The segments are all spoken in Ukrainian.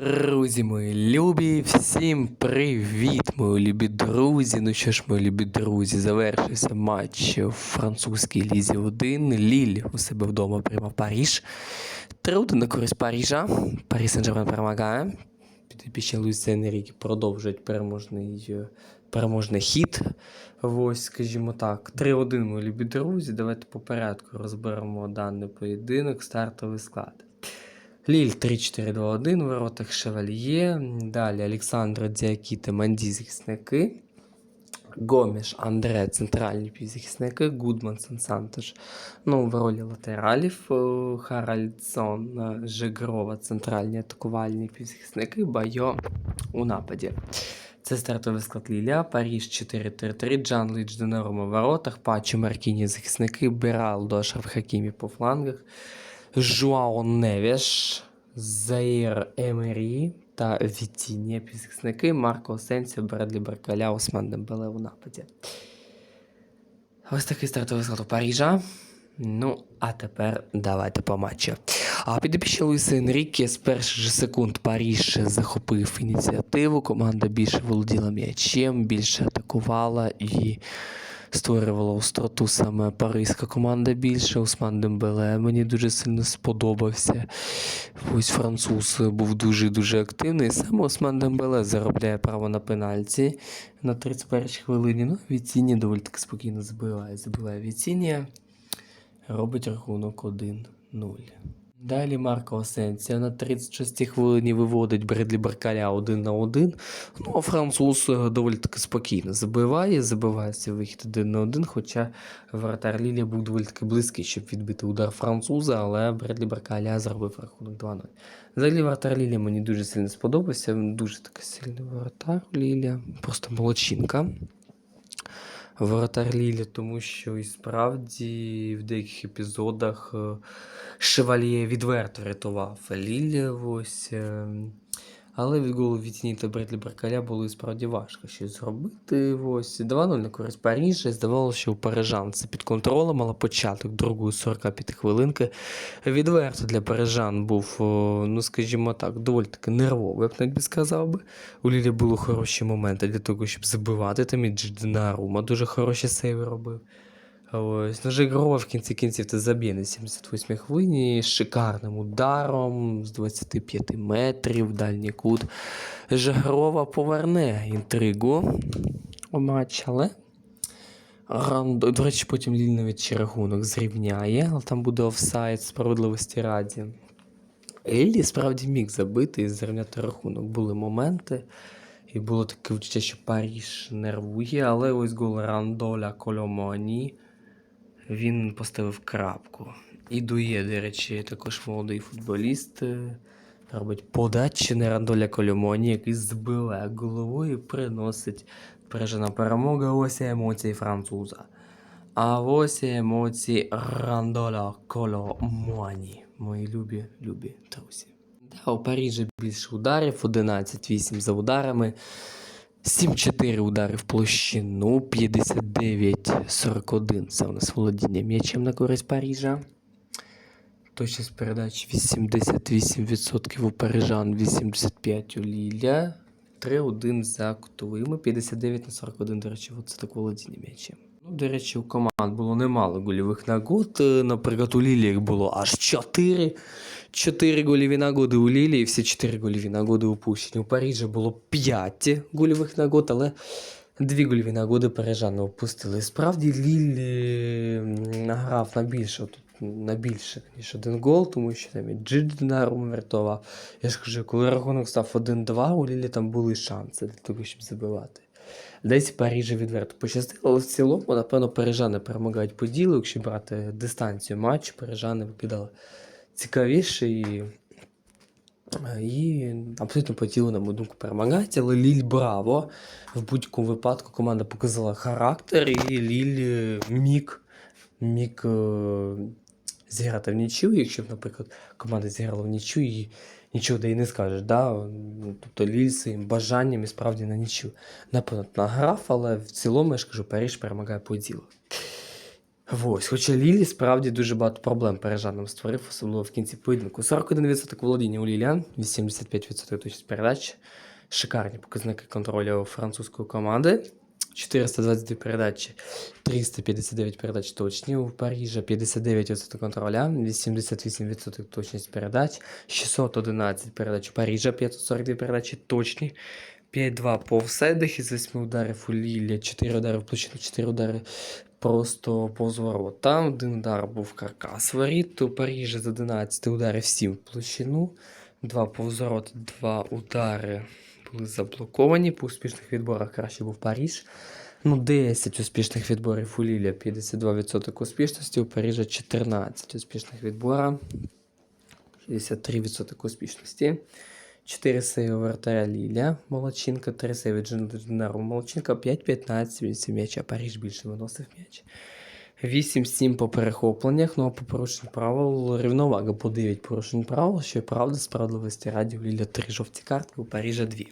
Друзі мої любі, всім привіт, мої любі друзі. Ну що ж, мої любі друзі, завершився матч в французькій лізі 1. Ліль у себе вдома приймав Паріж. 3-1 на користь Парижа. Парі Сен-Жермен перемагає. Підопічні Луїса Енріки продовжують переможний, е, переможний хід. Ось, скажімо так, 3-1, мої любі друзі. Давайте по порядку розберемо даний поєдинок, стартовий склад. Ліль 3-4-2-1 воротах Шевальє. Далі Олександр Діакіте, Манді захисники. Гоміш, Андре, центральні півзахисники, Гудман, Сантош, ну, в ролі латералів, е, Харальдсон, е, Жегрова, центральні атакувальні півзахисники, Байо у нападі. Це стартовий склад Ліля, Паріж 4-3-3, Джан Ліч Донарума в воротах, Пачо Маркіні захисники, Бералдо, Ашраф Хакімі по флангах, Жуао Невіш, Заїр Емері та Вітіння півзахисники, Марко Сенсіо, Бредлі Баркаля, Осман Дембеле у нападі. Ось такий стартовий склад у Парижа. Ну, а тепер давайте по матчу. А підопічні Луїса Енріке з перших же секунд Паріж захопив ініціативу. Команда більше володіла м'ячем, більше атакувала і створювала остроту саме паризька команда більше. Усман Дембеле мені дуже сильно сподобався. Ось француз був дуже-дуже активний. Саме Осман Дембеле заробляє право на пенальті на 31-й хвилині. Ну, Віціні доволі таки спокійно забиває. Забиває Віціні. Робить рахунок 1-0. Далі Марко Асенсіо на 36-й хвилині виводить Бредлі Баркаля 1 на 1. Ну, а француз е, доволі таки спокійно забиває, забиває свій вихід 1 на 1, хоча вратар Лілія був доволі таки близький, щоб відбити удар француза, але Бредлі Баркаля зробив рахунок 2-0. Взагалі вратар Лілія мені дуже сильно сподобався. Він дуже такий сильний вратар Лілія, просто молодчинка. Воротар Лілі, тому що і справді в деяких епізодах е, Шевальє відверто рятував Лілі. Ось. Але від голу Вітіні та Бредлі Баркаля було і справді важко щось зробити. Ось. 2-0 на користь Парижа. Здавалося, що у парижан це під контролем, але початок другої 45 хвилинки відверто для парижан був, ну скажімо так, доволі таки нервовий, я б навіть би сказав би. У Лілі були хороші моменти для того, щоб забивати. Там і Джинарума дуже хороші сейви робив. Ось, ну, Жигрова в кінці кінців ти заб'є на 78 хвилині з шикарним ударом з 25 метрів, дальній кут. Жигрова поверне інтригу у матч, але Рандо, до речі, потім Ліль навіть рахунок зрівняє, але там буде офсайд справедливості раді. Еллі справді міг забити і зрівняти рахунок. Були моменти, і було таке відчуття, що Паріж нервує, але ось гол Рандоля Кольомоні він поставив крапку. І дує, до речі, також молодий футболіст. е, Робить подачі на Рандоля Кольомоні, який збиває головою приносить пережена перемога. Ось емоції француза. А ось емоції Рандоля Коломоні. Мої любі, любі друзі. Да, у Парижі більше ударів, 11-8 за ударами. 7-4 удари в площину, 59-41. Це у нас володіння м'ячем на користь Парижа. Точність передач 88% у парижан, 85% у Ліля. 3-1 за кутовими, 59 на 41, до речі, це так володіння м'ячем. Ну, до речі, у команд було немало гольових нагод. Е, Наприклад, у Лілі їх було аж 4. 4 гольові нагоди у Лілі і всі 4 гольові нагоди упущені. У Парижі було 5 гольових нагод, але дві гольові нагоди парижани опустили. Справді Ліль е, награв на більше, тут на більше, ніж один гол, тому що там і Джиджинарум врятував. Я ж кажу, коли рахунок став 1-2, у Лілі там були шанси для того, щоб забивати. Десь Парижі відверто пощастило, але в цілому, напевно, парижани перемагають по ділу, якщо брати дистанцію матчу, парижани викидали цікавіше і, і абсолютно по ділу, на мою думку, перемагають. Але Ліль браво. В будь-якому випадку команда показала характер, і Ліль е, міг, міг е, зіграти в нічю. Якщо б, наприклад, команда зіграла в нічю і нічого де й не скажеш. Да? Ну, Тобто Ліль своїм бажанням і справді на нічю. Напевно, награв, але в цілому, я ж кажу, Париж перемагає по ділу. Ось, хоча Лілі справді дуже багато проблем пережанам створив, особливо в кінці поєдинку. 41% володіння у Ліліан, 85% точність передач. Шикарні показники контролю французької команди. 422 передачі, 359 передач точні. У Парижа 59% контроля, 88% точність передач, 611 передач у Парижа, 542 передачі точні. 5-2 по офсайдах із 8 ударів у Лілі, 4 удари в площину, 4 удари просто повз. Там один удар був каркас воріт, у Парижа з 11 ударів 7 в площину, 2 повз ворот, 2 удари були заблоковані. По успішних відборах краще був Париж. Ну, 10 успішних відборів у Лілі, 52% успішності, у Парижа 14 успішних відбора, 63% успішності. 4 сейви вратаря Ліля, Молодчинка, 3 сейви Дженеру Молодчинка, 5-15 він м'яча, Париж більше виносив м'яч. 8-7 по перехопленнях, ну а по порушенню правил рівновага по 9 порушень правил, що й правда, справедливості раді у Ліля 3 жовті картки, у Парижа 2.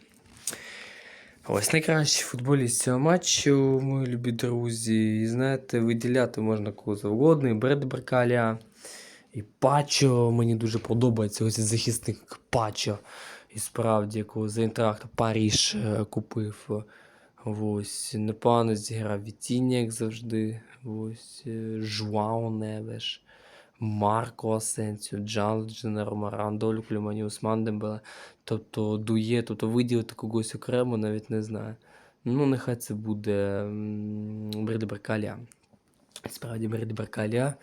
Ось найкращий футболіст цього матчу, мої любі друзі. І знаєте, виділяти можна кого завгодно, і Бред Беркаля, і Пачо. Мені дуже подобається ось захисник Пачо. І справді, якого за інтракт Паріж е, купив. Ось, непогано зіграв Вітіння, як завжди. Ось, е, Жуао Невеш, Марко Асенсіо, Джан Дженеро Марандоль, Клюмані Усман Дембеле. Тобто дує, тобто виділити когось окремо, навіть не знаю. Ну, нехай це буде Бреди Беркаля. Справді Бреди Беркаля.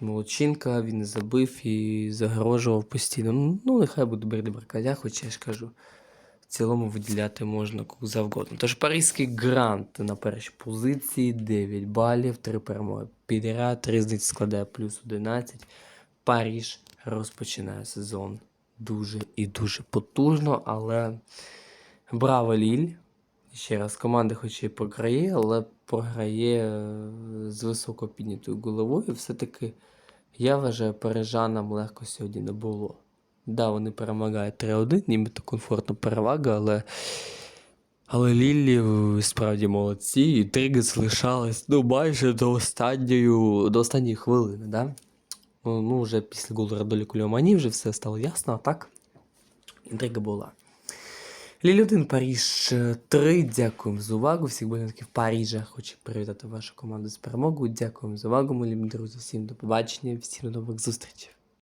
Молодчинка, він забив і загрожував постійно. Ну, нехай буде Бреди Беркаля, хоча я ж кажу, в цілому виділяти можна завгодно. Тож Паризький грант на першій позиції, 9 балів, 3 перемоги підряд, різниця складає плюс 11. Париж розпочинає сезон дуже і дуже потужно, але браво Ліль. Ще раз, команда хоч і програє, але програє е, з високо піднятою головою. Все-таки я вважаю, парижанам легко сьогодні не було. Да, вони перемагають 3-1, нібито комфортна перевага, але. Але Ліллі е, справді молодці, і Триги залишалась ну, майже до останньої, до останньої хвилини, да? Ну, ну, вже після голу Радолі Кульомані вже все стало ясно, а так інтрига була. 1, Паріж 3. Дякуємо за увагу. Всіх болівників Парижа. Хочу привітати вашу команду з перемогою. Дякуємо за увагу, мої друзі. Всім до побачення, всім до нових зустрічей.